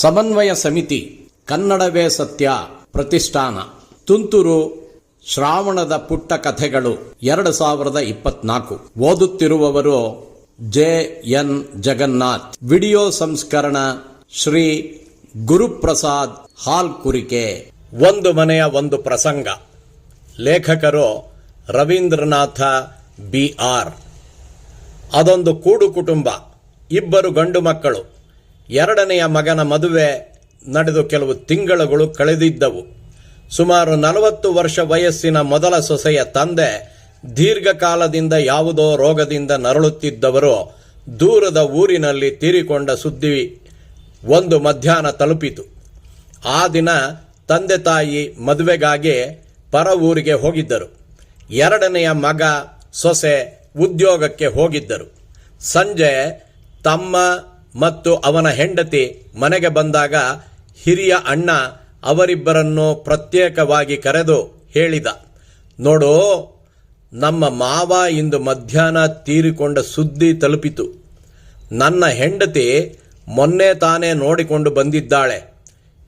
ಸಮನ್ವಯ ಸಮಿತಿ ಕನ್ನಡವೇ ಸತ್ಯ ಪ್ರತಿಷ್ಠಾನ. ತುಂತುರು ಶ್ರಾವಣದ ಪುಟ್ಟ ಕಥೆಗಳು ಎರಡು ಸಾವಿರದ ಇಪ್ಪತ್ನಾಲ್ಕು. ಓದುತ್ತಿರುವವರು ಜೆ ಎನ್ ಜಗನ್ನಾಥ್. ವಿಡಿಯೋ ಸಂಸ್ಕರಣ ಶ್ರೀ ಗುರುಪ್ರಸಾದ್ ಹಾಲ್ ಕುರಿಕೆ ಒಂದು ಮನೆಯ ಒಂದು ಪ್ರಸಂಗ. ಲೇಖಕರು ರವೀಂದ್ರನಾಥ ಬಿ ಆರ್. ಅದೊಂದು ಕೂಡು ಕುಟುಂಬ. ಇಬ್ಬರು ಗಂಡು ಮಕ್ಕಳು. ಎರಡನೆಯ ಮಗನ ಮದುವೆ ನಡೆದು ಕೆಲವು ತಿಂಗಳುಗಳು ಕಳೆದಿದ್ದವು. ಸುಮಾರು ನಲವತ್ತು ವರ್ಷ ವಯಸ್ಸಿನ ಮೊದಲ ಸೊಸೆಯ ತಂದೆ ದೀರ್ಘಕಾಲದಿಂದ ಯಾವುದೋ ರೋಗದಿಂದ ನರಳುತ್ತಿದ್ದವರು ದೂರದ ಊರಿನಲ್ಲಿ ತೀರಿಕೊಂಡ ಸುದ್ದಿ ಒಂದು ಮಧ್ಯಾಹ್ನ ತಲುಪಿತು. ಆ ದಿನ ತಂದೆ ತಾಯಿ ಮದುವೆಗಾಗಿ ಪರ ಊರಿಗೆ ಹೋಗಿದ್ದರು. ಎರಡನೆಯ ಮಗ ಸೊಸೆ ಉದ್ಯೋಗಕ್ಕೆ ಹೋಗಿದ್ದರು. ಸಂಜೆ ತಮ್ಮ ಮತ್ತು ಅವನ ಹೆಂಡತಿ ಮನೆಗೆ ಬಂದಾಗ ಹಿರಿಯ ಅಣ್ಣ ಅವರಿಬ್ಬರನ್ನು ಪ್ರತ್ಯೇಕವಾಗಿ ಕರೆದು ಹೇಳಿದ, ನೋಡು, ನಮ್ಮ ಮಾವ ಇಂದು ಮಧ್ಯಾಹ್ನ ತೀರಿಕೊಂಡ ಸುದ್ದಿ ತಲುಪಿತು. ನನ್ನ ಹೆಂಡತಿ ಮೊನ್ನೆ ತಾನೇ ನೋಡಿಕೊಂಡು ಬಂದಿದ್ದಾಳೆ.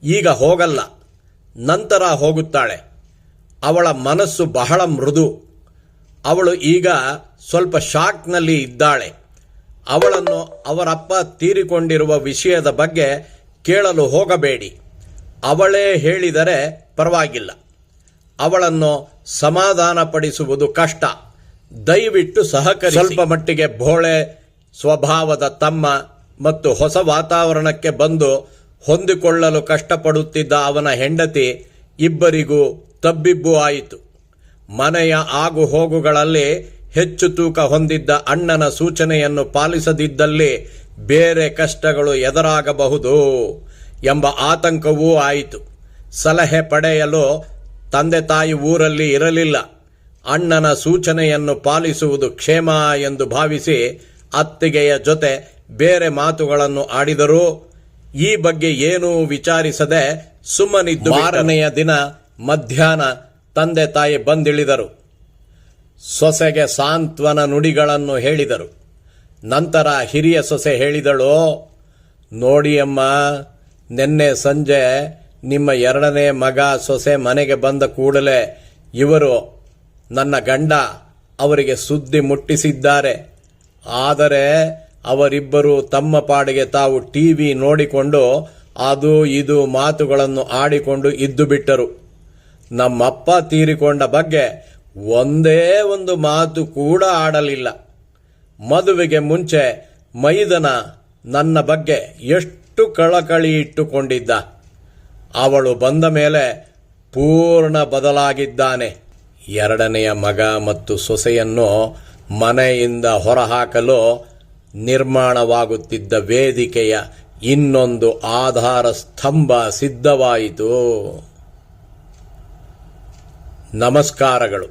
ಈಗ ಹೋಗಲ್ಲ. ನಂತರ ಹೋಗುತ್ತಾಳೆ. ಅವಳ ಮನಸ್ಸು ಬಹಳ ಮೃದು. ಅವಳು ಈಗ ಸ್ವಲ್ಪ ಶಾಕ್ನಲ್ಲಿ ಇದ್ದಾಳೆ. ಅವಳನ್ನು ಅವರಪ್ಪ ತೀರಿಕೊಂಡಿರುವ ವಿಷಯದ ಬಗ್ಗೆ ಕೇಳಲು ಹೋಗಬೇಡಿ. ಅವಳೇ ಹೇಳಿದರೆ ಪರವಾಗಿಲ್ಲ. ಅವಳನ್ನು ಸಮಾಧಾನಪಡಿಸುವುದು ಕಷ್ಟ. ದಯವಿಟ್ಟು ಸಹಕರಿಸಿ. ಸ್ವಲ್ಪ ಮಟ್ಟಿಗೆ ಭೋಳೆ ಸ್ವಭಾವದ ತಮ್ಮ ಮತ್ತು ಹೊಸ ವಾತಾವರಣಕ್ಕೆ ಬಂದು ಹೊಂದಿಕೊಳ್ಳಲು ಕಷ್ಟಪಡುತ್ತಿದ್ದ ಅವನ ಹೆಂಡತಿ ಇಬ್ಬರಿಗೂ ತಬ್ಬಿಬ್ಬು ಆಯಿತು. ಮನೆಯ ಆಗು ಹೋಗುಗಳಲ್ಲಿ ಹೆಚ್ಚು ತೂಕ ಹೊಂದಿದ್ದ ಅಣ್ಣನ ಸೂಚನೆಯನ್ನು ಪಾಲಿಸದಿದ್ದಲ್ಲಿ ಬೇರೆ ಕಷ್ಟಗಳು ಎದುರಾಗಬಹುದು ಎಂಬ ಆತಂಕವೂ ಆಯಿತು. ಸಲಹೆ ಪಡೆಯಲು ತಂದೆ ತಾಯಿ ಊರಲ್ಲಿ ಇರಲಿಲ್ಲ. ಅಣ್ಣನ ಸೂಚನೆಯನ್ನು ಪಾಲಿಸುವುದು ಕ್ಷೇಮ ಎಂದು ಭಾವಿಸಿ ಅತ್ತಿಗೆಯ ಜೊತೆ ಬೇರೆ ಮಾತುಗಳನ್ನು ಆಡಿದರೂ. ಈ ಬಗ್ಗೆ ಏನೂ ವಿಚಾರಿಸದೆ ಸುಮ್ಮನಿದ್ದು ಮಾರನೆಯ ದಿನ ಮಧ್ಯಾಹ್ನ ತಂದೆ ತಾಯಿ ಬಂದಿಳಿದರು. ಸೊಸೆಗೆ ಸಾಂತ್ವನ ನುಡಿಗಳನ್ನು ಹೇಳಿದರು. ನಂತರ ಹಿರಿಯ ಸೊಸೆ ಹೇಳಿದಳು ನೋಡಿಯಮ್ಮ ನಿನ್ನೆ ಸಂಜೆ ನಿಮ್ಮ ಎರಡನೇ ಮಗ ಸೊಸೆ ಮನೆಗೆ ಬಂದ ಕೂಡಲೇ ಇವರು ನನ್ನ ಗಂಡ, ಅವರಿಗೆ ಸುದ್ದಿ ಮುಟ್ಟಿಸಿದ್ದಾರೆ. ಆದರೆ ಅವರಿಬ್ಬರು ತಮ್ಮ ಪಾಡಿಗೆ ತಾವು ಟಿವಿ ನೋಡಿಕೊಂಡು ಅದು ಇದು ಮಾತುಗಳನ್ನು ಆಡಿಕೊಂಡು ಇದ್ದು ಬಿಟ್ಟರು. ನಮ್ಮಪ್ಪ ತೀರಿಕೊಂಡ ಬಗ್ಗೆ ಒಂದೇ ಒಂದು ಮಾತು ಕೂಡ ಆಡಲಿಲ್ಲ. ಮದುವೆಗೆ ಮುಂಚೆ ಮೈದನ ನನ್ನ ಬಗ್ಗೆ ಎಷ್ಟು ಕಳಕಳಿ ಇಟ್ಟುಕೊಂಡಿದ್ದ. ಅವಳು ಬಂದ ಮೇಲೆ ಪೂರ್ಣ ಬದಲಾಗಿದ್ದಾನೆ. ಎರಡನೆಯ ಮಗ ಮತ್ತು ಸೊಸೆಯನ್ನು ಮನೆಯಿಂದ ಹೊರಹಾಕಲು ನಿರ್ಮಾಣವಾಗುತ್ತಿದ್ದ ವೇದಿಕೆಯ ಇನ್ನೊಂದು ಆಧಾರ ಸ್ತಂಭ ಸಿದ್ಧವಾಯಿತು. ನಮಸ್ಕಾರಗಳು.